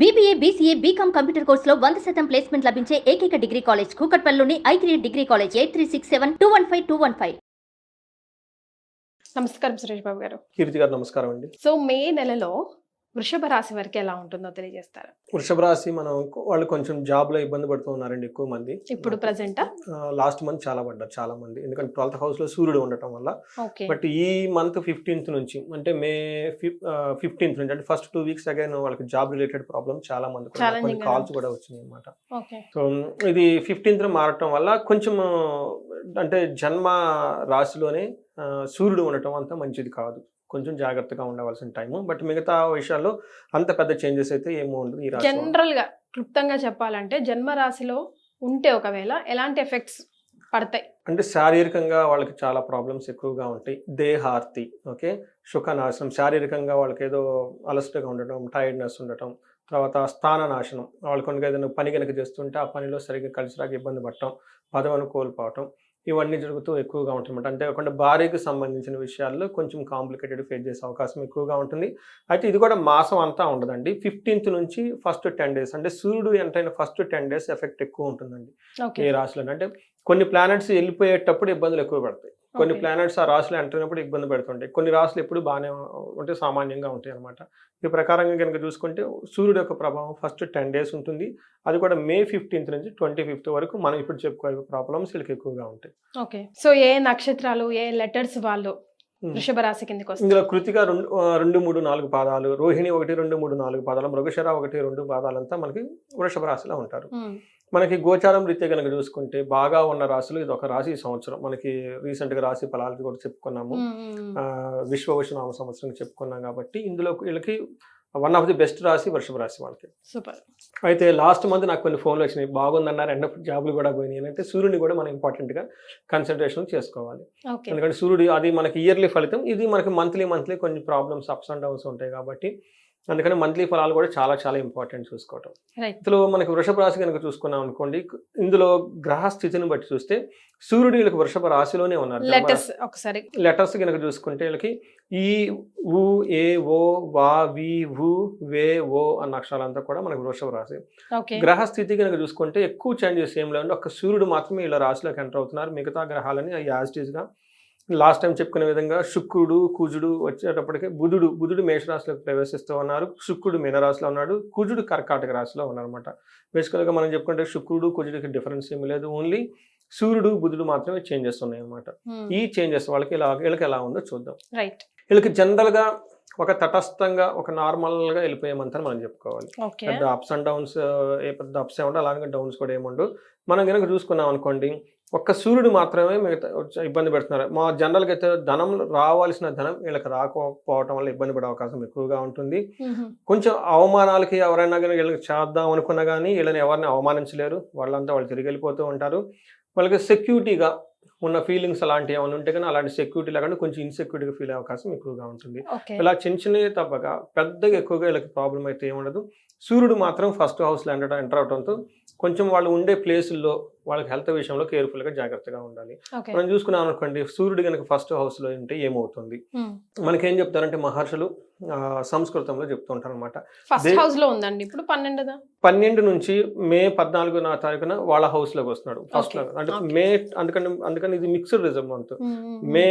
BBA BCA BCom computer కోర్సులో వంద శాతం ప్లేస్మెంట్ లభించే ఏకైక degree college కూకట్పల్లిలోని I three degree college eight three six seven two one five two one five నమస్కారం సురేష్ బాబు గారు. కీర్తి గారు నమస్కారం అండి. సో మే నెలలో వృషభ రాశి వారికి ఎలా ఉంటుందో తెలియజేస్తారు? వృషభ రాశి మనం వాళ్ళు కొంచెం జాబ్లో ఇబ్బంది పడుతూ ఉన్నారండి ఎక్కువ మంది. ఇప్పుడు ప్రజెంటా లాస్ట్ మంత్ చాలా పడ్డారు చాలా మంది. ఎందుకంటే ట్వెల్త్ హౌస్లో సూర్యుడు ఉండటం వల్ల. బట్ ఈ మంత్ ఫిఫ్టీన్త్ నుంచి అంటే మే ఫిఫ్టీన్త్ నుంచి అంటే ఫస్ట్ టూ వీక్స్ అగైన్ వాళ్ళకి జాబ్ రిలేటెడ్ ప్రాబ్లం చాలా మంది కొన్ని కాల్స్ కూడా వచ్చినాయి అనమాట సో ఇది ఫిఫ్టీన్త్ మారటం వల్ల కొంచెం అంటే జన్మ రాశిలోనే సూర్యుడు ఉండటం అంత మంచిది కాదు. కొంచెం జాగ్రత్తగా ఉండవలసిన టైము. బట్ మిగతా విషయాల్లో అంత పెద్ద చేంజెస్ అయితే ఏమో ఉండదు ఈ రాశి వాళ్ళకి. జనరల్గా క్లుప్తంగా చెప్పాలంటే జన్మ రాశిలో ఉంటే ఒకవేళ ఎలాంటి ఎఫెక్ట్స్ పడతాయి? అంటే శారీరకంగా వాళ్ళకి చాలా ప్రాబ్లమ్స్ ఎక్కువగా ఉంటాయి. దేహార్తి ఓకే? సుఖనాశనం శారీరకంగా వాళ్ళకి ఏదో అలసటగా ఉండటం టైర్డ్నెస్ ఉండటం తర్వాత స్థాన నాశనం వాళ్ళు కొన్ని ఏదైనా పని కనుక చేస్తుంటే ఆ పనిలో సరిగ్గా కలిసి రాక ఇబ్బంది పడటం పదవిని కోల్పోవటం ఇవన్నీ జరుగుతూ ఎక్కువగా ఉంటుందన్నమాట. అంతేకాకుండా భార్యకు సంబంధించిన విషయాల్లో కొంచెం కాంప్లికేటెడ్ ఫేస్ చేసే అవకాశం ఎక్కువగా ఉంటుంది. అయితే ఇది కూడా మాసం అంతా ఉండదండి. ఫిఫ్టీన్త్ నుంచి ఫస్ట్ టెన్ డేస్ అంటే సూర్యుడు ఎంతైనా ఫస్ట్ టెన్ డేస్ ఎఫెక్ట్ ఎక్కువ ఉంటుందండి. ఏ రాశిలో అంటే కొన్ని ప్లానెట్స్ వెళ్ళిపోయేటప్పుడు ఇబ్బందులు ఎక్కువ పడతాయి. కొన్ని. ప్లానెట్స్ ఆ రాశిలో ఎంటర్ అయినప్పుడు ఇబ్బంది పెడుతుంటాయి. కొన్ని రాశులు ఎప్పుడు బాగానే ఉంటే సామాన్యంగా ఉంటాయి అనమాట ఈ ప్రకారంగా కనుక చూసుకుంటే సూర్యుడు యొక్క ప్రభావం ఫస్ట్ టెన్ డేస్ ఉంటుంది. అది కూడా మే ఫిఫ్టీన్త్ నుంచి ట్వంటీ ఫిఫ్త్ వరకు మనం ఇప్పుడు చెప్పుకోవాలి ప్రాబ్లమ్స్ వీళ్ళకి ఎక్కువగా ఉంటాయి. ఓకే. సో ఏ నక్షత్రాలు ఏ లెటర్స్ వాళ్ళు. వృషభ రాశి కిందకి వస్తారు? ఇందులో కృతిక రెండు రెండు మూడు నాలుగు పాదాలు రోహిణి ఒకటి రెండు మూడు నాలుగు పాదాలు మృగశర ఒకటి రెండు పాదాలంతా మనకి వృషభ రాశిలో ఉంటారు. మనకి గోచారం రీత్యా కనుక చూసుకుంటే బాగా ఉన్న రాశులు ఇది ఒక రాశి ఈ సంవత్సరం. మనకి రీసెంట్గా రాశి ఫలాలు కూడా చెప్పుకున్నాము. విశ్వవశనామ సంవత్సరం చెప్పుకున్నాం కాబట్టి ఇందులో వీళ్ళకి వన్ ఆఫ్ ది బెస్ట్ రాశి వృషభ రాశి వాళ్ళకి. సూపర్. అయితే లాస్ట్ మంత్ నాకు కొన్ని ఫోన్లు వచ్చినాయి. బాగుందన్నారు. ఎండ్ జాబ్లు కూడా పోయినాయి. అంటే సూర్యుని కూడా మనం important గా కన్సన్ట్రేషన్ చేసుకోవాలి. ఎందుకంటే సూర్యుడు అది మనకి ఇయర్లీ ఫలితం. ఇది మనకి మంత్లీ మంత్లీ కొన్ని ప్రాబ్లమ్స్ అప్స్ అండ్ డౌన్స్ ఉంటాయి కాబట్టి అందుకని మంత్లీ ఫలాలు కూడా చాలా చాలా ఇంపార్టెంట్ చూసుకోవటం. ఇందులో మనకి వృషభ రాశి కనుక చూసుకున్నాం అనుకోండి ఇందులో గ్రహ స్థితిని బట్టి చూస్తే సూర్యుడు వీళ్ళకి వృషభ రాశిలోనే ఉన్నారు. లెటర్స్ ఒకసారి. లెటర్స్ కనుక చూసుకుంటే వీళ్ళకి ఈ ఉ ఏ ఓ వా వి వు వే ఓ అన్న అక్షరాలంతా కూడా మనకి వృషభ రాశి. ఓకే గ్రహ స్థితి కనుక చూసుకుంటే ఎక్కువ చేంజెస్ ఏం లేవు ఒక్క సూర్యుడు మాత్రమే ఇలా రాశిలోకి ఎంటర్ అవుతున్నారు. మిగతా గ్రహాలని యాజ్గా లాస్ట్ టైం చెప్పుకునే విధంగా శుక్రుడు కుజుడు వచ్చేటప్పటికి బుధుడు బుధుడు మేషరాశిలోకి ప్రవేశిస్తూ ఉన్నారు. శుక్రుడు మీనరాశిలో ఉన్నాడు. కుజుడు కర్కాటక రాశిలో ఉన్నారన్నమాట. బేసికల్గా మనం చెప్పుకుంటే శుక్రుడు కుజుడికి డిఫరెన్స్ ఏమి లేదు. ఓన్లీ సూర్యుడు బుధుడు మాత్రమే చేంజెస్ ఉన్నాయి అనమాట ఈ చేంజెస్ వాళ్ళకి ఇలా వీళ్ళకి ఎలా ఉందో చూద్దాం. రైట్ వీళ్ళకి జనరల్గా ఒక తటస్థంగా ఒక నార్మల్గా వెళ్ళిపోయామంతా మనం చెప్పుకోవాలి. పెద్ద అప్స్ అండ్ డౌన్స్ ఏ పెద్ద అప్స్ ఏముండవు అలాగే డౌన్స్ కూడా ఏముండవు. మనం కనుక చూసుకున్నాం అనుకోండి ఒక్క సూర్యుడు మాత్రమే మిగతా ఇబ్బంది పెడుతున్నారు. మా జనరల్గా అయితే ధనం రావాల్సిన ధనం వీళ్ళకి రాకపోవటం వల్ల ఇబ్బంది పడే అవకాశం ఎక్కువగా ఉంటుంది. కొంచెం అవమానాలకి ఎవరైనా కానీ వీళ్ళకి చేద్దాం అనుకున్నా కానీ వీళ్ళని ఎవరిని అవమానించలేరు. వాళ్ళంతా వాళ్ళు తిరిగి వెళ్ళిపోతూ ఉంటారు. వాళ్ళకి సెక్యూరిటీగా ఉన్న ఫీలింగ్స్ అలాంటివి ఏమైనా ఉంటే కానీ అలాంటి సెక్యూరిటీ లేకుండా కొంచెం ఇన్సెక్యూరిటీగా ఫీల్ అయ్యే అవకాశం ఎక్కువగా ఉంటుంది. ఇలా చిన్న చిన్నవి తప్పక పెద్దగా ఎక్కువగా వీళ్ళకి ప్రాబ్లం అయితే ఏముండదు సూర్యుడు మాత్రం ఫస్ట్ హౌస్లో ఎంటర్ ఎంటర్ అవడంతో కొంచెం వాళ్ళు ఉండే ప్లేసుల్లో వాళ్ళకి హెల్త్ విషయంలో కేర్ఫుల్గా జాగ్రత్తగా ఉండాలి. మనం చూసుకున్నాం అనుకోండి సూర్యుడు కనుక ఫస్ట్ హౌస్లో ఉంటే ఏమవుతుంది? మనకేం చెప్తారంటే మహర్షులు సంస్కృతంలో చెప్తూ ఉంటారు అనమాట ఫస్ట్ దే- హౌస్లో ఉందండి ఇప్పుడు పన్నెండుదా? పన్నెండు నుంచి మే పద్నాలుగు నా తారీఖున వాళ్ళ house లోకి వస్తున్నాడు ఫస్ట్ Okay. అంటే. మే అందుకని అందుకని ఇది మిక్స్డ్ రిజం month Hmm, hmm, hmm. May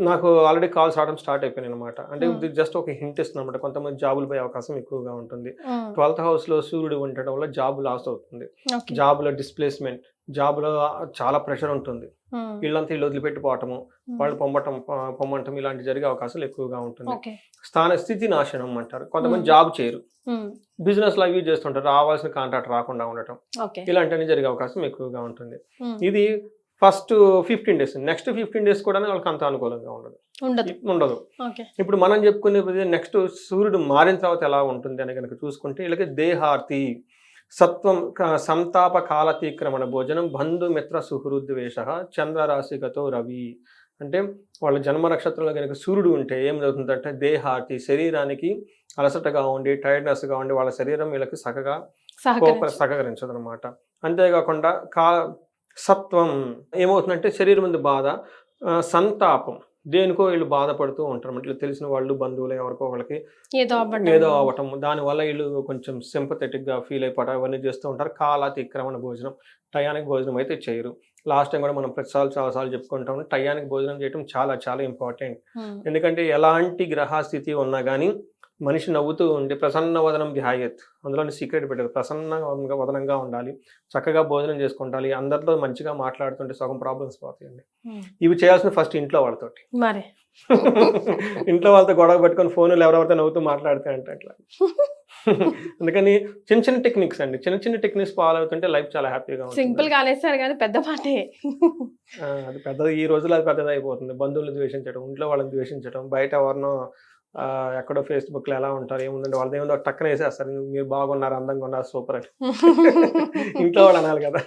నాకు ఆల్రెడీ కాల్స్ రావడం స్టార్ట్ అయిపోయినాయి అనమాట అంటే Hmm. ఇది జస్ట్ ఒక హింట్ ఇస్తుంది అనమాట కొంతమంది జాబులు పోయే అవకాశం ఎక్కువగా ఉంటుంది. Hmm. ట్వెల్త్ హౌస్లో సూర్యుడు ఉండటం వల్ల జాబ్ లాస్ అవుతుంది. జాబ్లో డిస్ప్లేస్మెంట్ జాబ్లో చాలా ప్రెషర్ ఉంటుంది. వీళ్ళంతా ఇల్లు వదిలిపెట్టిపోవటము. వాళ్ళు పొమ్మటం పొమ్మంటం ఇలాంటి జరిగే అవకాశాలు ఎక్కువగా ఉంటుంది. స్థాన స్థితి నాశనం అంటారు. కొంతమంది. జాబ్ చేయరు. బిజినెస్లో అవి చేస్తుంటారు. రావాల్సిన కాంట్రాక్ట్ రాకుండా ఉండటం. ఇలాంటివన్నీ జరిగే అవకాశం ఎక్కువగా ఉంటుంది. ఇది first fifteen days. Next fifteen days కూడా వాళ్ళకి అంత అనుకూలంగా ఉండదు. ఉండదు. ఇప్పుడు మనం చెప్పుకునే నెక్స్ట్ సూర్యుడు మారిన తర్వాత ఎలా ఉంటుంది అని కనుక చూసుకుంటే వీళ్ళకి దేహార్తి సత్వం సంతాప కాలతీక్రమణ భోజనం బంధుమిత్ర సుహృద్వేష చంద్రరాశిగతో రవి. అంటే వాళ్ళ జన్మ నక్షత్రంలో కనుక సూర్యుడు ఉంటే ఏం జరుగుతుందంటే దేహార్తి శరీరానికి అలసటగా ఉండి టైర్డ్నెస్గా ఉండి వాళ్ళ శరీరం వీళ్ళకి సహకరించు సహకరించదు. అనమాట అంతేకాకుండా కా సత్వం ఏమవుతుందంటే శరీరం మీద బాధ సంతాపం. దేనికో వీళ్ళు బాధపడుతూ ఉంటారు. ఇట్లా తెలిసిన వాళ్ళు బంధువులు ఎవరికో వాళ్ళకి ఏదో. ఏదో అవ్వటం. దానివల్ల వీళ్ళు కొంచెం sympathetic గా ఫీల్ అయిపోవడం అవన్నీ చేస్తూ ఉంటారు. కాలాతిక్రమణ భోజనం. టయానికి భోజనం అయితే చేయరు. లాస్ట్ టైం కూడా మనం ప్రతిసార్లు చాలాసార్లు చెప్పుకుంటాం టయానికి భోజనం చేయడం చాలా చాలా ఇంపార్టెంట్. ఎందుకంటే ఎలాంటి గ్రహస్థితి ఉన్నా కానీ మనిషి నవ్వుతూ ఉండి ప్రసన్న వదనం ధ్యాయత్. అందులోని సీక్రెట్ పెట్టారు ప్రసన్న వదనంగా ఉండాలి. చక్కగా భోజనం చేసుకుంటాలి. అందరితో మంచిగా మాట్లాడుతుంటే సగం ప్రాబ్లమ్స్ పోతాయండి. ఇవి చేయాల్సిన ఫస్ట్ ఇంట్లో వాళ్ళతోటి. మరి? ఇంట్లో వాళ్ళతో గొడవ పెట్టుకొని ఫోన్లు ఎవరెవరితో నవ్వుతూ మాట్లాడితే అంటే అట్లా. అందుకని చిన్న చిన్న టెక్నిక్స్ అండి. చిన్న చిన్న టెక్నిక్స్ ఫాలో అవుతుంటే లైఫ్ చాలా హ్యాపీగా ఉంటుంది. సింపుల్గా కానీ పెద్ద ఆ, అది పెద్దది. ఈ రోజుల్లో అది పెద్దది అయిపోతుంది బంధువులు ద్వేషించడం ఇంట్లో వాళ్ళని ద్వేషించడం బయట ఎవరినో ఎక్కడో ఫేస్బుక్లో ఎలా ఉంటారు ఏముందంటే వాళ్ళది ఏముందో టక్కన వేసేస్తారు మీరు బాగున్నారు అందంగా ఉన్నారు సూపర్ అని. ఇంట్లో వాళ్ళు అనాలి కదా.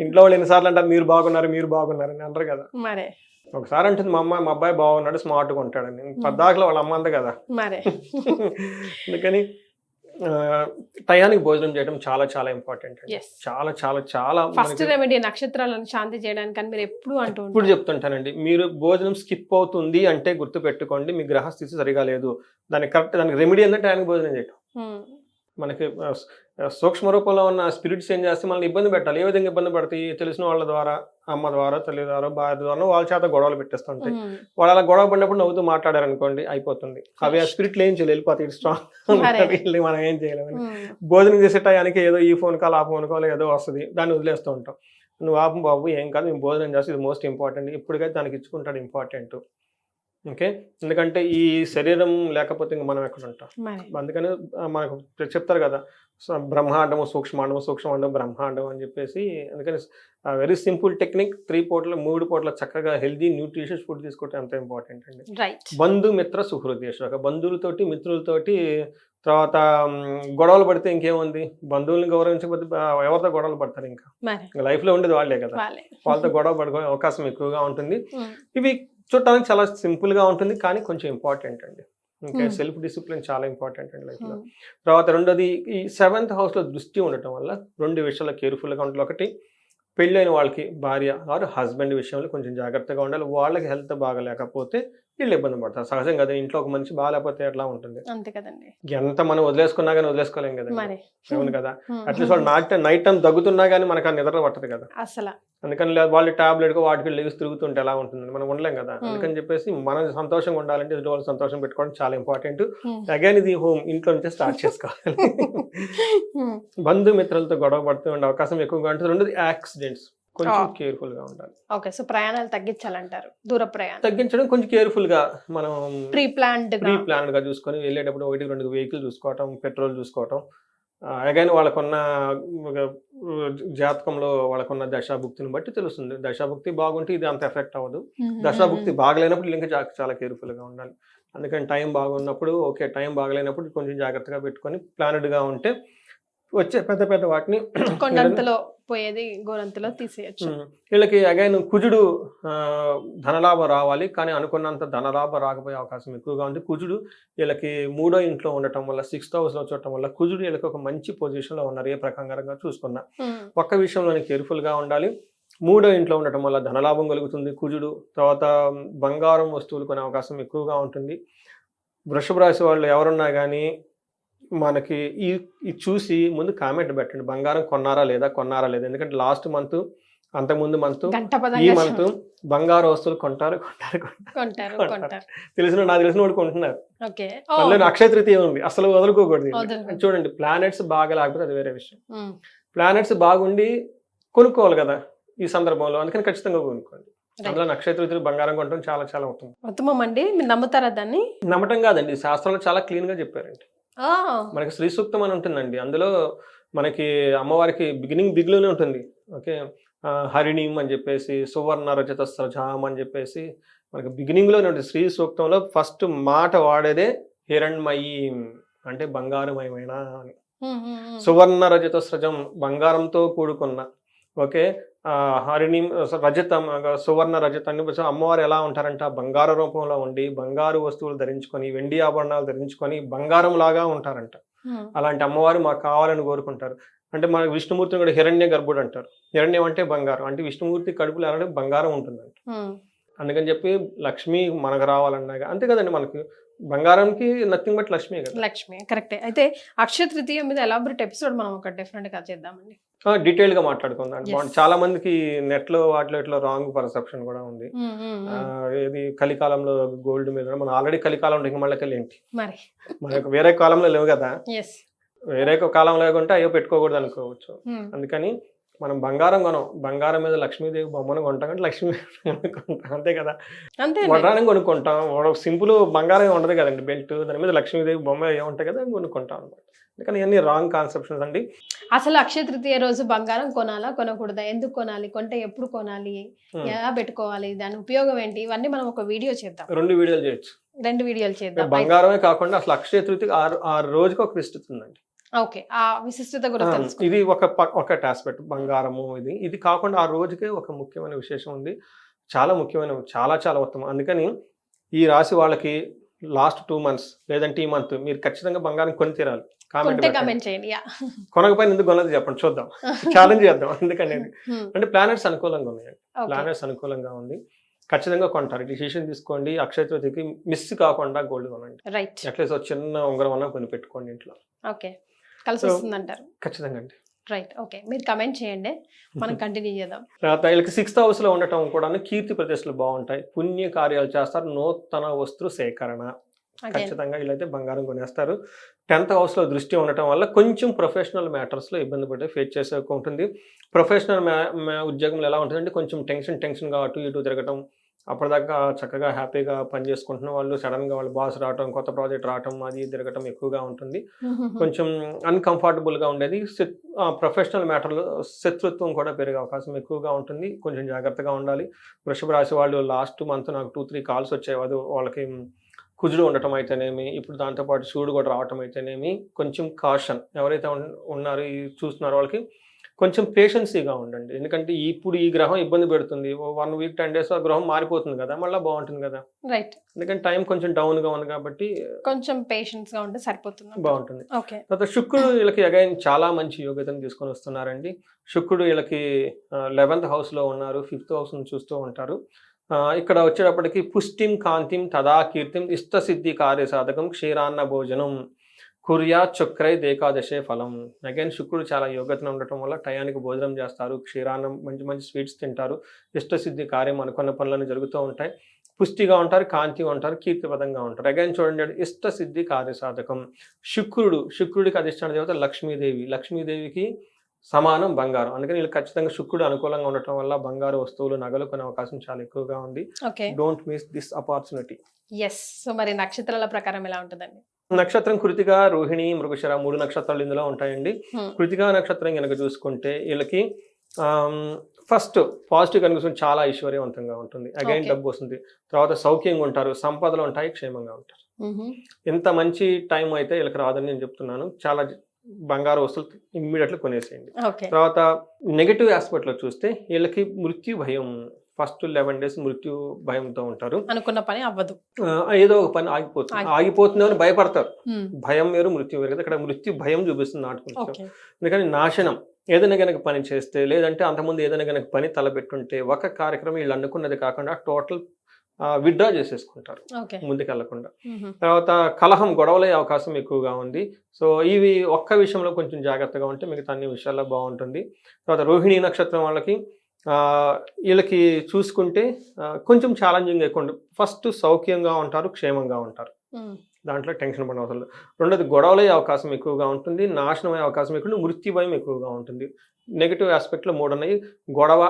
ఇంట్లో వాళ్ళు ఎన్నిసార్లు అంటారు మీరు బాగున్నారు మీరు బాగున్నారు అని అంటారు కదా. మరే. ఒకసారి అంటుంది మా అమ్మాయి మా అబ్బాయి బాగున్నాడు స్మార్ట్గా ఉంటాడని పద్దాకలో వాళ్ళ అమ్మ అంది కదా. మరే. అందుకని టయానికి భోజనం చేయడం చాలా చాలా ఇంపార్టెంట్ చాలా చాలా చాలా ఫస్ట్ రెమెడీ నక్షత్రాలను శాంతి చేయడానికి అని మీరు ఎప్పుడు అంటూ ఇప్పుడు చెప్తుంటానండి. మీరు భోజనం స్కిప్ అవుతుంది అంటే గుర్తు పెట్టుకోండి మీ గ్రహస్థితి సరిగా లేదు. దానికి కరెక్ట్ దానికి రెమెడీ అంటే టయానికి భోజనం చేయటం. ఉమ్. మనకి సూక్ష్మ రూపంలో ఉన్న స్పిరిట్స్ ఏం చేస్తే మనల్ని ఇబ్బంది పెట్టాలి. ఏ విధంగా ఇబ్బంది పడతాయి? తెలిసిన వాళ్ళ ద్వారా అమ్మ ద్వారా తల్లి ద్వారా భార్య ద్వారా వాళ్ళ చేత గొడవలు పెట్టేస్తుంటాయి. వాళ్ళు అలా గొడవ పడినప్పుడు నవ్వుతూ మాట్లాడారు అనుకోండి అయిపోతుంది అవి ఆ స్పిరిట్లు ఏం చేయలేదు. వెళ్ళిపోతాయి స్ట్రాంగ్. మనం ఏం చేయలేము ఉమ్. భోజనం చేసే టయానికి ఏదో ఈ ఫోన్ కాల్ ఆ ఫోన్ కాల్ ఏదో వస్తుంది. దాన్ని వదిలేస్తూ ఉంటాం. నువ్వు ఆపు బాబు ఏం కాదు. మేము భోజనం చేస్తే ఇది మోస్ట్ ఇంపార్టెంట్ ఇప్పటికైతే దానికి ఇచ్చుకుంటాడు ఇంపార్టెంట్ ఓకే? ఎందుకంటే ఈ శరీరం లేకపోతే ఇంక మనం ఎక్కడ ఉంటాం? అందుకని మనకు చెప్తారు కదా బ్రహ్మాండము సూక్ష్మాండము సూక్ష్మాండం బ్రహ్మాండం అని చెప్పేసి అందుకని వెరీ సింపుల్ టెక్నిక్ త్రీ పూటల మూడు పూటల చక్కగా హెల్దీ న్యూట్రిషియస్ ఫుడ్ తీసుకోవటం అంత ఇంపార్టెంట్ అండి. బంధు మిత్ర సుహృదేశ్ ఒక బంధువులతోటి మిత్రులతోటి తర్వాత గొడవలు పడితే ఇంకేముంది? బంధువుల్ని గౌరవించకపోతే ఎవరితో గొడవలు పడతారు ఇంకా? మరి. లైఫ్లో ఉండేది వాళ్ళే కదా? వాళ్ళే. వాళ్ళతో గొడవ పడుకునే అవకాశం ఎక్కువగా ఉంటుంది. ఇవి చూడటానికి చాలా సింపుల్గా ఉంటుంది కానీ కొంచెం ఇంపార్టెంట్ అండి ఇంకా. సెల్ఫ్ డిసిప్లిన్ చాలా ఇంపార్టెంట్ అండి లైఫ్లో ఉమ్. తర్వాత రెండోది ఈ సెవెంత్ హౌస్లో దృష్టి ఉండటం వల్ల రెండు విషయాల్లో కేర్ఫుల్గా ఉండాలి ఒకటి పెళ్ళైన వాళ్ళకి భార్య ఆరు హస్బెండ్ విషయంలో కొంచెం జాగ్రత్తగా ఉండాలి వాళ్ళకి హెల్త్ బాగాలేకపోతే వీళ్ళు ఇబ్బంది పడతారు. సహజం కదా ఇంట్లో ఒక మనిషి బాగాలేకపోతే ఎట్లా ఉంటుంది? అంతే కదండి. ఎంత మనం వదిలేసుకున్నా కానీ వదిలేసుకోలేం కదా అవును కదా. అట్లీస్ట్ వాళ్ళు నైట్ నైట్ టైం దగ్గుతున్నా కానీ మనకు ఆ నిద్ర పట్టదు కదా. అసలు. అందుకని వాళ్ళు టాబ్లెట్ వాటికి లెగిసి తిరుగుతుంటే ఎలా ఉంటుంది మనం ఉండలేం కదా. అందుకని చెప్పేసి మనం సంతోషంగా ఉండాలంటే ఎదుటి వాళ్ళు సంతోషం పెట్టుకోవడం చాలా ఇంపార్టెంట్. అగైన్ ఇది హోమ్ ఇంట్లో నుంచే స్టార్ట్ చేసుకోవాలి. బంధుమిత్రులతో గొడవ పడుతూ ఉండే అవకాశం ఎక్కువగా ఉంటుంది. రెండోది యాక్సిడెంట్స్. కొంచెం. కేర్ఫుల్గా ఉండాలి. ఓకే. సో ప్రయాణాలు తగ్గించాలంటారు. దూర ప్రయాణం. తగ్గించడం కొంచెం కేర్ఫుల్గా మనం ప్రీ ప్లాన్డ్ ప్రీ ప్లాన్డ్గా చూసుకొని వెళ్ళేటప్పుడు ఒకటి రెండు వెహికల్ చూసుకోవటం పెట్రోల్ చూసుకోవటం. అగైన్ వాళ్ళకున్న జాతకంలో వాళ్ళకున్న దశాభుక్తిని బట్టి తెలుస్తుంది. దశాభుక్తి బాగుంటే ఇది అంత ఎఫెక్ట్ అవ్వదు. దశాభుక్తి బాగలేనప్పుడు ఇంకా చాలా కేర్ఫుల్గా ఉండాలి. అందుకని టైం బాగున్నప్పుడు ఓకే టైం బాగలేనప్పుడు కొంచెం జాగ్రత్తగా పెట్టుకొని ప్లానెడ్గా ఉంటే వచ్చే పెద్ద పెద్ద వాటిని కొండంతలో పోయేది గోరంతలో తీసేయచ్చు. వీళ్ళకి అగైన్ కుజుడు ధనలాభం రావాలి కానీ అనుకున్నంత ధనలాభం రాకపోయే అవకాశం ఎక్కువగా ఉంది. కుజుడు వీళ్ళకి మూడో ఇంట్లో ఉండటం వల్ల సిక్స్త్ హౌస్లో చూడటం వల్ల కుజుడు వీళ్ళకి ఒక మంచి పొజిషన్లో ఉన్నారు ఏ ప్రకారంగా చూసుకున్నా. ఒక్క విషయంలోనే కేర్ఫుల్గా ఉండాలి. మూడో ఇంట్లో ఉండటం వల్ల ధనలాభం కలుగుతుంది. కుజుడు తర్వాత బంగారం వస్తువులు కొనే అవకాశం ఎక్కువగా ఉంటుంది. వృషభ రాశి వాళ్ళు ఎవరున్నా కానీ మనకి ఈ చూసి ముందు కామెంట్ పెట్టండి. బంగారం కొన్నారా లేదా కొన్నారా లేదా? ఎందుకంటే లాస్ట్ మంత్ అంతకుముందు మంత్ ఈ మంత్ బంగారు వస్తువులు కొంటారు కొంటారు తెలిసిన నాకు తెలిసిన వాడు కొంటున్నారు. అక్షయ తృతీయ ఉంది. అసలు వదులుకోకూడదు. చూడండి ప్లానెట్స్ బాగా లేకపోతే అది వేరే విషయం. ప్లానెట్స్ బాగుండి కొనుక్కోవాలి కదా ఈ సందర్భంలో. అందుకని ఖచ్చితంగా కొనుక్కోండి. అందులో నక్షత్రుతులు బంగారం కొనడం చాలా చాలా ఉంటుంది ఉత్తమం అండి. మీరు నమ్ముతారా దాన్ని? నమ్మటం కాదండి. శాస్త్రాలు చాలా క్లీన్గా చెప్పారండి. మనకి శ్రీ సూక్తం అని ఉంటుందండి. అందులో మనకి అమ్మవారికి బిగినింగ్ బిగ్లోనే ఉంటుంది. ఓకే? హరిణీం అని చెప్పేసి సువర్ణ రజత స్రజాం అని చెప్పేసి మనకి బిగినింగ్లోనే ఉంటుంది. శ్రీ సూక్తంలో ఫస్ట్ మాట వాడేదే హిరణ్మయీ. అంటే బంగారమయమైన అని. సువర్ణ రజత సృజం బంగారంతో కూడుకున్న ఓకే. హరిణి రజతం సువర్ణ రజతాన్ని అమ్మవారు ఎలా ఉంటారంట? బంగారు రూపంలో ఉండి బంగారు వస్తువులు ధరించుకొని వెండి ఆభరణాలు ధరించుకొని బంగారం లాగా ఉంటారంట. అలాంటి అమ్మవారు మాకు కావాలని కోరుకుంటారు. అంటే మన విష్ణుమూర్తిని కూడా హిరణ్య గర్భుడు అంటారు. హిరణ్యం అంటే బంగారం. అంటే విష్ణుమూర్తి కడుపులో అలాంటి బంగారం ఉంటుందంట. అందుకని చెప్పి లక్ష్మి మనకు రావాలన్నా గా- అంతే కదండి మనకి. బంగారంకి నథింగ్ బట్ లక్ష్మి కదా. లక్ష్మి కరెక్టే అయితే అక్షయ తృతీయ మీద ఎలాబరేట్ ఎపిసోడ్ మనం ఒక డిఫరెంట్గా చేద్దామండి. detail గా మాట్లాడుకుందాం. చాలా మందికి నెట్లో వాటిలో ఇట్లా రాంగ్ పర్సెప్షన్ కూడా ఉంది. ఇది కలికాలంలో గోల్డ్ మీద మనం ఆల్రెడీ కలికాలంలో ఇంక మళ్ళీ ఏంటి? మరి. మనకు వేరే కాలంలో లేవు కదా. వేరే కాలంలో లేకుంటే అయ్యో పెట్టుకోకూడదు అనుకోవచ్చు. అందుకని మనం బంగారం కొనం బంగారం మీద లక్ష్మీదేవి బొమ్మను కొంటాం అంటే లక్ష్మీ కొంటాం అంతే కదా? అంతే వడ్రానం కొనుక్కుంటాం సింపుల్ బంగారం ఉండదు కదండి బెల్ట్ దాని మీద లక్ష్మీదేవి బొమ్మ ఏముంటాయి కదా కొనుక్కుంటాం అనమాట అందుకని ఇవన్నీ రాంగ్ కాన్సెప్షన్స్ అండి. అసలు అక్షయ తృతీయ రోజు బంగారం కొనాలా కొనకూడదా? ఎందుకు కొనాలి? కొంటే ఎప్పుడు కొనాలి. ఎలా పెట్టుకోవాలి? దాని ఉపయోగం ఏంటి? ఇవన్నీ మనం ఒక వీడియో చేద్దాం. రెండు వీడియోలు చేయొచ్చు. రెండు వీడియోలు చేద్దాం. బంగారమే కాకుండా అసలు అక్షయ తృతీయ ఆరు ఆరు రోజుకి ఒక విస్తృతి ఉందండి. ఓకే. ఆ విశిష్టత ఇది ఒక ప- ఒక ఆస్పెక్ట్ బంగారము ఇది. ఇది కాకుండా ఆ రోజుకే ఒక ముఖ్యమైన విశేషం ఉంది. చాలా ముఖ్యమైన చాలా చాలా ఉత్తమం. అందుకని ఈ రాశి వాళ్ళకి లాస్ట్ టూ మంత్స్ లేదంటే ఈ మంత్ మీరు ఖచ్చితంగా బంగారం కొని తీరాలి. కామెంట్ చేయండి కొనకపోయిన ఎందుకు కొనలేదు చెప్పండి చూద్దాం. ఛాలెంజ్ చేద్దాం అందుకని అంటే ప్లానెట్స్ అనుకూలంగా ఉన్నాయి. ప్లానెట్స్ అనుకూలంగా ఉంది. ఖచ్చితంగా కొంటారు. డిసిషన్ తీసుకోండి. అక్షయ తృతీయకి మిస్ కాకుండా గోల్డ్ కొనండి. రైట్ అట్లీస్ట్ చిన్న ఉంగరం అన్నా కొని పెట్టుకోండి ఇంట్లో. ఓకే. కలిసి వస్తుంది అంటారు ఖచ్చితంగా అండి. రైట్ ఓకే మీరు కమెంట్ చేయండి. మనం కంటిన్యూ చేద్దాం. వీళ్ళకి సిక్స్త్ హౌస్లో ఉండటం కూడా కీర్తి ప్రతిష్టలు బాగుంటాయి. పుణ్య కార్యాలు చేస్తారు. నూతన వస్తు సేకరణ. ఖచ్చితంగా వీళ్ళైతే బంగారం కొనేస్తారు. టెన్త్ హౌస్లో దృష్టి ఉండటం వల్ల కొంచెం ప్రొఫెషనల్ మ్యాటర్స్లో ఇబ్బంది పడే ఫేస్ చేసే ఉంటుంది. ప్రొఫెషనల్ ఉద్యోగంలో ఎలా ఉంటుందంటే కొంచెం టెన్షన్ టెన్షన్గా అటు ఇటు తిరగటం అప్పటిదాకా చక్కగా హ్యాపీగా పని చేసుకుంటున్న వాళ్ళు సడన్గా వాళ్ళ బాస్ రావటం కొత్త ప్రాజెక్ట్ రావటం అది తిరగటం ఎక్కువగా ఉంటుంది. కొంచెం uncomfortable గా ఉండేది. ప్రొఫెషనల్ మ్యాటర్లో శత్రుత్వం కూడా పెరిగే అవకాశం ఎక్కువగా ఉంటుంది. కొంచెం జాగ్రత్తగా ఉండాలి. వృషభ రాశి వాళ్ళు లాస్ట్ మంత్ నాకు టూ త్రీ కాల్స్ వచ్చాయి. అది వాళ్ళకి కుజుడు ఉండటం అయితేనేమి ఇప్పుడు దాంతోపాటు శివుడు కూడా రావటం అయితేనేమి కొంచెం కాషన్ ఎవరైతే ఉన్- ఉన్నారో చూస్తున్నారో వాళ్ళకి కొంచెం పేషెన్సీగా ఉండండి. ఎందుకంటే ఇప్పుడు ఈ గ్రహం ఇబ్బంది పెడుతుంది. వన్ వీక్ టెన్ డేస్ ఆ గ్రహం మారిపోతుంది కదా మళ్ళీ బాగుంటుంది కదా. రైట్ ఎందుకంటే టైం కొంచెం డౌన్గా ఉంది కాబట్టి కొంచెం పేషెన్స్గా ఉంటే సరిపోతుంది బాగుంటుంది. ఓకే. తర్వాత శుక్రుడు వీళ్ళకి అగైన్ చాలా మంచి యోగ్యతను తీసుకొని వస్తున్నారండి. శుక్రుడు వీళ్ళకి లెవెన్త్ హౌస్లో ఉన్నారు. ఫిఫ్త్ హౌస్ను చూస్తూ ఉంటారు. ఇక్కడ వచ్చేటప్పటికి పుష్టిం కాంతిం తదా కీర్తిం ఇష్టసిద్ధి కార్య సాధకం క్షీరాన్న భోజనం. కుర్యా చక్రై దేకాదశే ఫలం. అగైన్ శుక్రుడు చాలా యోగ్యతను ఉండటం వల్ల టయానికి భోజనం చేస్తారు క్షీరాన్నం మంచి మంచి స్వీట్స్ తింటారు ఇష్టసిద్ధి కార్యం అనుకున్న పనులను జరుగుతూ ఉంటాయి. పుష్టిగా ఉంటారు కాంతిగా ఉంటారు కీర్తిపదంగా ఉంటారు. అగైన్ చూడండి ఇష్టసిద్ధి కార్యసాధకం. శుక్రుడు శుక్రుడికి అధిష్టాన దేవత లక్ష్మీదేవి. లక్ష్మీదేవికి సమానం బంగారం. అందుకని వీళ్ళు ఖచ్చితంగా శుక్రుడు అనుకూలంగా ఉండటం వల్ల బంగారు వస్తువులు నగలు కొనే అవకాశం చాలా ఎక్కువగా ఉంది. Don't miss this opportunity yes so మరి నక్షత్రాల ప్రకారం ఎలా ఉంటుందండి? నక్షత్రం కృతిక రోహిణి మృగశిర మూడు నక్షత్రాలు ఇందులో ఉంటాయండి. కృతికా నక్షత్రం కనుక చూసుకుంటే వీళ్ళకి ఫస్ట్ పాజిటివ్ కనుక చాలా ఐశ్వర్యవంతంగా ఉంటుంది. అగైన్. డబ్బు వస్తుంది. తర్వాత సౌఖ్యంగా ఉంటారు సంపదలు ఉంటాయి క్షేమంగా ఉంటారు. ఎంత మంచి టైం అయితే వీళ్ళకి రాదని నేను చెప్తున్నాను. చాలా బంగారు వస్తువులు ఇమ్మీడియట్లీ కొనేసేయండి. తర్వాత నెగటివ్ ఆస్పెక్ట్లో చూస్తే వీళ్ళకి మృత్యు భయం ఫస్ట్ లెవెన్ డేస్ మృత్యు భయంతో ఉంటారు. అనుకున్న పని అవ్వదు. ఏదో ఒక పని ఆగిపోతుంది. ఆగిపోతుంది. ఆగిపోతుంది అని భయపడతారు. భయం వేరు మృత్యు వేరు కదా. ఇక్కడ మృత్యు భయం చూపిస్తుంది నాటుకుంటాం ఓకే. అందుకని నాశనం. ఏదైనా కనుక పని చేస్తే లేదంటే అంతకుముందు ఏదైనా కనుక పని తలపెట్టుంటే ఒక కార్యక్రమం వీళ్ళు అనుకున్నది కాకుండా టోటల్ విత్డ్రా చేసేసుకుంటారు. ఓకే. ముందుకు వెళ్ళకుండా తర్వాత కలహం గొడవలే అవకాశం ఎక్కువగా ఉంది. సో ఇవి ఒక్క విషయంలో కొంచెం జాగ్రత్తగా ఉంటే మిగతా అన్ని విషయాల్లో బాగుంటుంది. తర్వాత రోహిణి నక్షత్రం వాళ్ళకి వీళ్ళకి చూసుకుంటే కొంచెం ఛాలెంజింగ్ ఎక్కువ ఫస్ట్ సౌఖ్యంగా ఉంటారు క్షేమంగా ఉంటారు. దాంట్లో టెన్షన్ పడిన అవసరం లేదు. రెండోది గొడవలయ్యే అవకాశం ఎక్కువగా ఉంటుంది నాశనం అయ్యే అవకాశం ఎక్కువ మృత్యు భయం ఎక్కువగా ఉంటుంది. నెగిటివ్ ఆస్పెక్ట్లో మూడు ఉన్నాయి గొడవ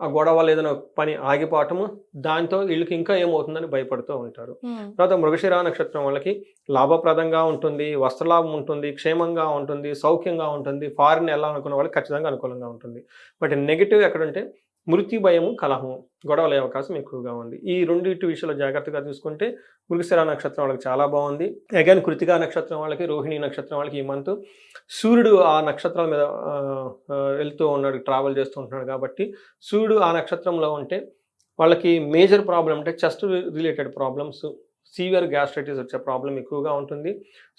ఆ గొడవ ఏదైనా పని ఆగిపోవటము దాంతో వీళ్ళకి ఇంకా ఏమవుతుందని భయపడుతూ ఉంటారు. తర్వాత మృగశిర నక్షత్రం వాళ్ళకి లాభప్రదంగా ఉంటుంది వస్త్రలాభం ఉంటుంది క్షేమంగా ఉంటుంది సౌఖ్యంగా ఉంటుంది ఫారిన్ వెళ్ళాలనుకున్న వాళ్ళకి ఖచ్చితంగా అనుకూలంగా ఉంటుంది. బట్ నెగిటివ్ ఎక్కడంటే మృత్యు భయము కలహము గొడవలే అవకాశం ఎక్కువగా ఉంది. ఈ రెండింటి విషయంలో జాగ్రత్తగా చూసుకుంటే మృగశిర నక్షత్రం వాళ్ళకి చాలా బాగుంది. అగైన్ కృతికా నక్షత్రం వాళ్ళకి రోహిణి నక్షత్రం వాళ్ళకి ఈ మంత్ సూర్యుడు ఆ నక్షత్రాల మీద వెళ్తూ ఉన్నాడు ట్రావెల్ చేస్తూ ఉంటున్నాడు కాబట్టి సూర్యుడు ఆ నక్షత్రంలో ఉంటే వాళ్ళకి మేజర్ ప్రాబ్లం అంటే chest related problems severe gastritis వచ్చే ప్రాబ్లం ఎక్కువగా ఉంటుంది.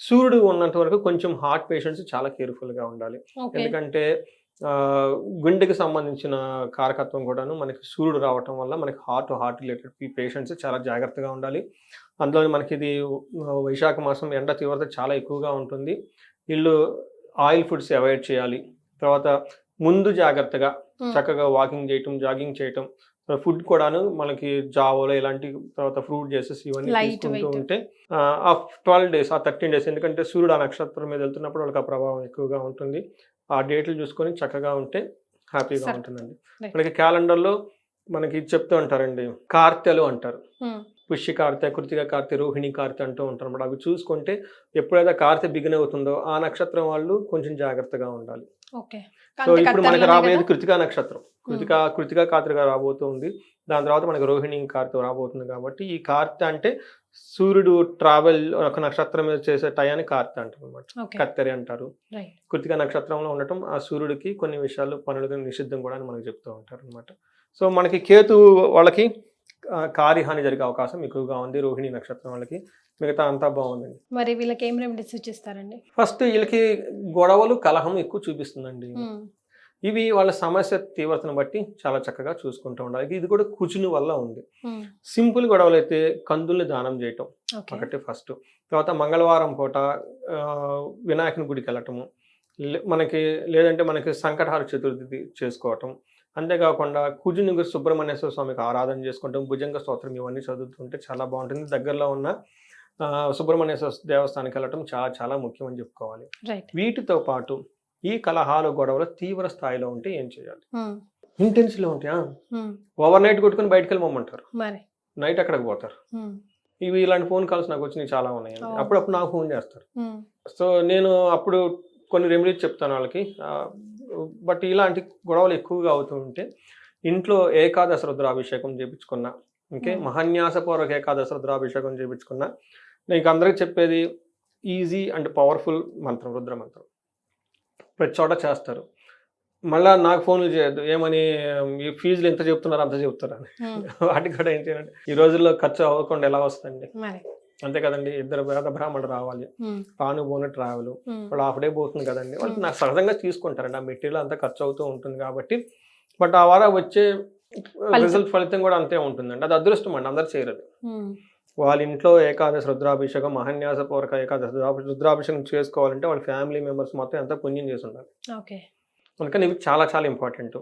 సూర్యుడు ఉన్నంత వరకు కొంచెం హార్ట్ పేషెంట్స్ చాలా కేర్ఫుల్గా ఉండాలి. ఎందుకంటే గుండెకి సంబంధించిన కారకత్వం కూడాను మనకి సూర్యుడు రావటం వల్ల మనకి హార్ట్ హార్ట్ రిలేటెడ్ ఈ పేషెంట్స్ చాలా జాగ్రత్తగా ఉండాలి అందులో మనకి ఇది వైశాఖ మాసం ఎండ తీవ్రత చాలా ఎక్కువగా ఉంటుంది వీళ్ళు ఆయిల్ ఫుడ్స్ అవాయిడ్ చేయాలి తర్వాత ముందు జాగ్రత్తగా. చక్కగా వాకింగ్ చేయటం జాగింగ్ చేయటం ఫుడ్ కూడాను మనకి జావోలో ఇలాంటి తర్వాత ఫ్రూట్ చేసేసి ఇవన్నీ తీసుకుంటూ. ఉంటే ఆ ట్వెల్వ్ డేస్ ఆ థర్టీన్ డేస్ ఎందుకంటే సూర్యుడు ఆ నక్షత్రం మీద వెళ్తున్నప్పుడు వాళ్ళకి ఆ ప్రభావం ఎక్కువగా ఉంటుంది ఆ డేట్లు చూసుకొని చక్కగా ఉంటే హ్యాపీగా. ఉంటుందండి. మనకి క్యాలెండర్లో మనకి చెప్తూ ఉంటారండి కార్తెలు అంటారు. పుష్య కార్తె కృతిక కార్తె రోహిణి కార్తె అంటూ ఉంటారు అన్నమాట. అవి చూసుకుంటే ఎప్పుడైతే కార్తె బిగిన్ అవుతుందో ఆ నక్షత్రం వాళ్ళు కొంచెం జాగ్రత్తగా ఉండాలి. సో ఇప్పుడు మనకి రాబోయేది? కృతికా నక్షత్రం. కృతిక కృతికా కార్తెగా రాబోతుంది దాని తర్వాత మనకి రోహిణి కార్తె రాబోతుంది కాబట్టి ఈ కార్తె అంటే సూర్యుడు ట్రావెల్ ఒక నక్షత్రం మీద చేసే టయాన్ని కార్తె అంటారు అనమాట కత్తెరి అంటారు. కృతిక నక్షత్రంలో ఉండటం ఆ సూర్యుడికి కొన్ని విషయాలు పనులు నిషిద్ధం కూడా అని మనకు చెప్తూ ఉంటారు అనమాట సో మనకి కేతు వాళ్ళకి కార్యహాని జరిగే అవకాశం ఎక్కువగా ఉంది రోహిణి నక్షత్రం వాళ్ళకి. మిగతా అంతా బాగుందండి. మరి వీళ్ళకి ఏం రెమెడీస్ సూచిస్తారండి? ఫస్ట్ వీళ్ళకి గొడవలు కలహం ఎక్కువ చూపిస్తుందండి. ఇవి వాళ్ళ సమస్య తీవ్రతను బట్టి చాలా చక్కగా చూసుకుంటూ ఉండాలి. ఇది కూడా కుచుని వల్ల ఉంది. ఉమ్, సింపుల్ గొడవలు అయితే కందుల్ని దానం చేయటం ఒకటి ఫస్ట్ తర్వాత మంగళవారం పూట వినాయకుని గుడికి వెళ్ళటము మనకి లేదంటే మనకి సంకటహార చతుర్థి చేసుకోవటం. అంతేకాకుండా కుజుని సుబ్రహ్మణ్యేశ్వర స్వామికి ఆరాధన చేసుకుంటాం భుజంగ స్తోత్రం ఇవన్నీ చదువుతుంటే చాలా బాగుంటుంది. దగ్గరలో ఉన్న సుబ్రహ్మణ్యేశ్వర దేవస్థానానికి వెళ్ళటం చాలా చాలా ముఖ్యం అని చెప్పుకోవాలి. వీటితో పాటు ఈ కలహాలు గొడవలు తీవ్ర స్థాయిలో ఉంటే ఏం చేయాలి? ఉమ్, ఇంటెన్స్లో ఉంటాయా ఓవర్ నైట్ కొట్టుకుని బయటకు వెళ్ళమంటారు నైట్ అక్కడికి పోతారు? ఇవి ఇలాంటి ఫోన్ కాల్స్ నాకు వచ్చినాయి చాలా ఉన్నాయి. అప్పుడప్పుడు నాకు ఫోన్ చేస్తారు. సో నేను అప్పుడు కొన్ని రెమెడీస్ చెప్తాను వాళ్ళకి. బట్ ఇలాంటి గొడవలు ఎక్కువగా అవుతూ ఉంటే ఇంట్లో ఏకాదశ రుద్రాభిషేకం చేయించుకున్నా ఓకే. మహాన్యాసపూర్వక ఏకాదశ రుద్రాభిషేకం చేయించుకున్నా నేను అందరికి చెప్పేది ఈజీ అండ్ పవర్ఫుల్ మంత్రం రుద్ర మంత్రం ప్రతి చోట చేస్తారు. మళ్ళా నాకు ఫోన్లు చేయొద్దు. ఏమని ఈ ఫీజులు ఎంత చెప్తున్నారు అంత చెప్తారు అని. ఉమ్, వాటికి కూడా ఏం చేయాలంటే ఈ రోజుల్లో ఖర్చు అవ్వకుండా ఎలా వస్తుంది అంతే కదండి ఇద్దరు వేద బ్రాహ్మణులు రావాలి. పోను ట్రావెల్. ఉమ్, వాళ్ళు హాఫ్ డే పోతుంది కదండి. వాళ్ళు. నాకు సహజంగా తీసుకుంటారండి. ఆ మెటీరియల్ అంతా ఖర్చు అవుతూ ఉంటుంది కాబట్టి. బట్ ఆ వారం వచ్చే ఫలితం. రిజల్ట్ ఫలితం కూడా అంతే ఉంటుందండి. అది అదృష్టం అండి. అందరు చేయరు వాళ్ళ ఇంట్లో ఏకాదశి రుద్రాభిషేకం మహన్యాసపూర్వక ఏకాదశి రుద్రాభిషేకం చేసుకోవాలంటే వాళ్ళ ఫ్యామిలీ మెంబర్స్ మొత్తం ఎంత పుణ్యం చేసి ఉండాలి. ఓకే. అందుకని ఇవి చాలా చాలా ఇంపార్టెంట్.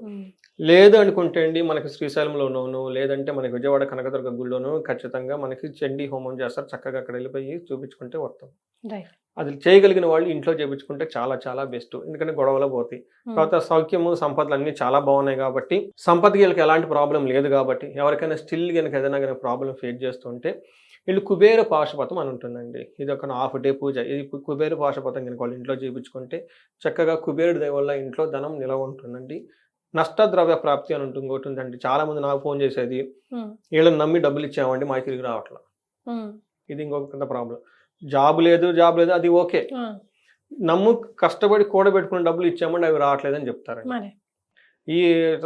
లేదు అనుకుంటే అండి మనకి శ్రీశైలంలోనూ లేదంటే మనకి విజయవాడ కనకదుర్గ గుడిలోనూ ఖచ్చితంగా మనకి చండీ హోమం చేస్తారు. చక్కగా అక్కడ వెళ్ళిపోయి చూపించుకుంటే వస్తాం. అది చేయగలిగిన వాళ్ళు ఇంట్లో చేయించుకుంటే చాలా చాలా బెస్ట్. ఎందుకంటే గొడవలు పోతాయి తర్వాత సౌఖ్యము సంపదలు అన్ని చాలా బాగున్నాయి కాబట్టి సంపదకి వీళ్ళకి ఎలాంటి ప్రాబ్లం లేదు కాబట్టి ఎవరికైనా స్టిల్ కనుక ఏదైనా కనుక ప్రాబ్లం ఫేస్ చేస్తుంటే వీళ్ళు కుబేర పాశుపతం అని ఉంటుందండి. ఇది ఒక హాఫ్ డే పూజ. ఇది కుబేర పాశుపతం కనుక వాళ్ళు ఇంట్లో చేయించుకుంటే చక్కగా కుబేరుడి దయ వల్ల ఇంట్లో ధనం నిలవ ఉంటుందండి. నష్టద్రవ్య ప్రాప్తి అని ఉంటుంది ఇంకోటి ఉందండి. చాలా మంది నాకు ఫోన్ చేసేది వీళ్ళని నమ్మి డబ్బులు ఇచ్చామండి మాకు తిరిగి రావట్లేదు ఉమ్, ఇది ఇంకొక పెద్ద ప్రాబ్లం జాబ్ లేదు జాబ్ లేదు అది ఓకే. నమ్ము కష్టపడి కూడబెట్టుకున్న డబ్బులు ఇచ్చామండి అవి రావట్లేదని చెప్తారండి. మరి. ఈ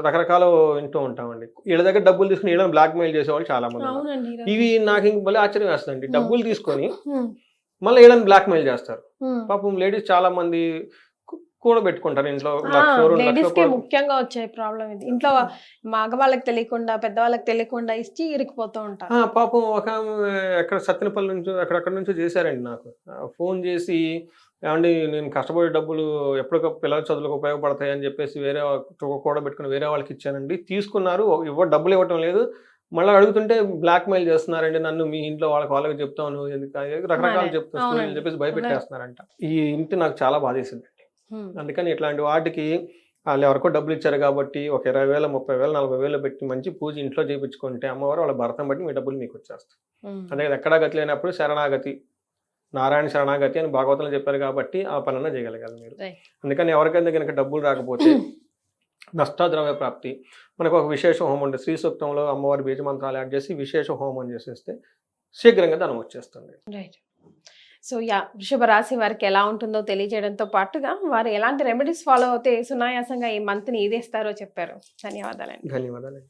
రకరకాల వింటూ ఉంటామండి. వీళ్ళ దగ్గర డబ్బులు తీసుకుని వీళ్ళని బ్లాక్ మెయిల్ చేసేవాళ్ళు చాలా మంది. ఇవి నాకు ఇంక భలే ఆశ్చర్యం వేస్తుందండి. డబ్బులు తీసుకొని మళ్ళీ వీళ్ళని బ్లాక్ మెయిల్ చేస్తారు. పాపం లేడీస్ చాలా మంది కూడబెట్టుకుంటారు ఇంట్లో లేడీస్కి ముఖ్యంగా వచ్చే ప్రాబ్లం ఇది. ఇంట్లో మగవాళ్ళకి తెలియకుండా పెద్దవాళ్ళకి తెలియకుండా ఇచ్చి ఇరికిపోతూ ఉంటారు. పాపం ఒక ఎక్కడ సత్యనపల్లి నుంచి అక్కడక్కడ నుంచో చేశారండి నాకు. ఫోన్ చేసి ఏమండి నేను కష్టపడే డబ్బులు ఎప్పటికప్పుడు పిల్లల చదువులకు ఉపయోగపడతాయి అని చెప్పేసి వేరే వా- కూడబెట్టుకుని వేరే వాళ్ళకి ఇచ్చానండి. తీసుకున్నారు ఇవ్వ డబ్బులు ఇవ్వటం లేదు. మళ్ళీ అడుగుతుంటే బ్లాక్ మెయిల్ చేస్తున్నారండి నన్ను మీ ఇంట్లో వాళ్ళకి వాళ్ళకి చెప్తాను రకరకాలు చెప్తాను. అని చెప్పేసి భయపెట్టేస్తున్నారంట. ఈ ఇంటి నాకు చాలా బాధేసింది అందుకని ఇట్లాంటి వాటికి వాళ్ళు ఎవరికో డబ్బులు ఇచ్చారు కాబట్టి ఒక ఇరవై వేల ముప్పై వేల నలభై వేలు పెట్టి మంచి పూజ ఇంట్లో చేయించుకుంటే అమ్మవారు వాళ్ళ భర్తం బట్టి మీ డబ్బులు మీకు వచ్చేస్తాయి ఇది ఎక్కడా గతి లేనప్పుడు శరణాగతి నారాయణ శరణాగతి అని భాగవతంలో చెప్పారు కాబట్టి ఆ పనులను చేయగలగాలి మీరు. అందుకని ఎవరికైనా కనుక డబ్బులు రాకపోతే నష్టాద్రవ్య ప్రాప్తి. మనకు ఒక విశేష హోమం ఉంటుంది శ్రీ సూక్తంలో అమ్మవారి బీజ మంత్రాలు యాడ్ చేసి విశేష హోమం చేసేస్తే శీఘ్రంగా ధనం వచ్చేస్తుంది. రైట్ సో యా వృషభ రాశి వారికి ఎలా ఉంటుందో తెలియజేయడంతో పాటుగా వారు ఎలాంటి రెమెడీస్ ఫాలో అవుతే సునాయాసంగా ఈ మంత్ని ఈదేస్తారో చెప్పారు. ధన్యవాదాలండి. ధన్యవాదాలు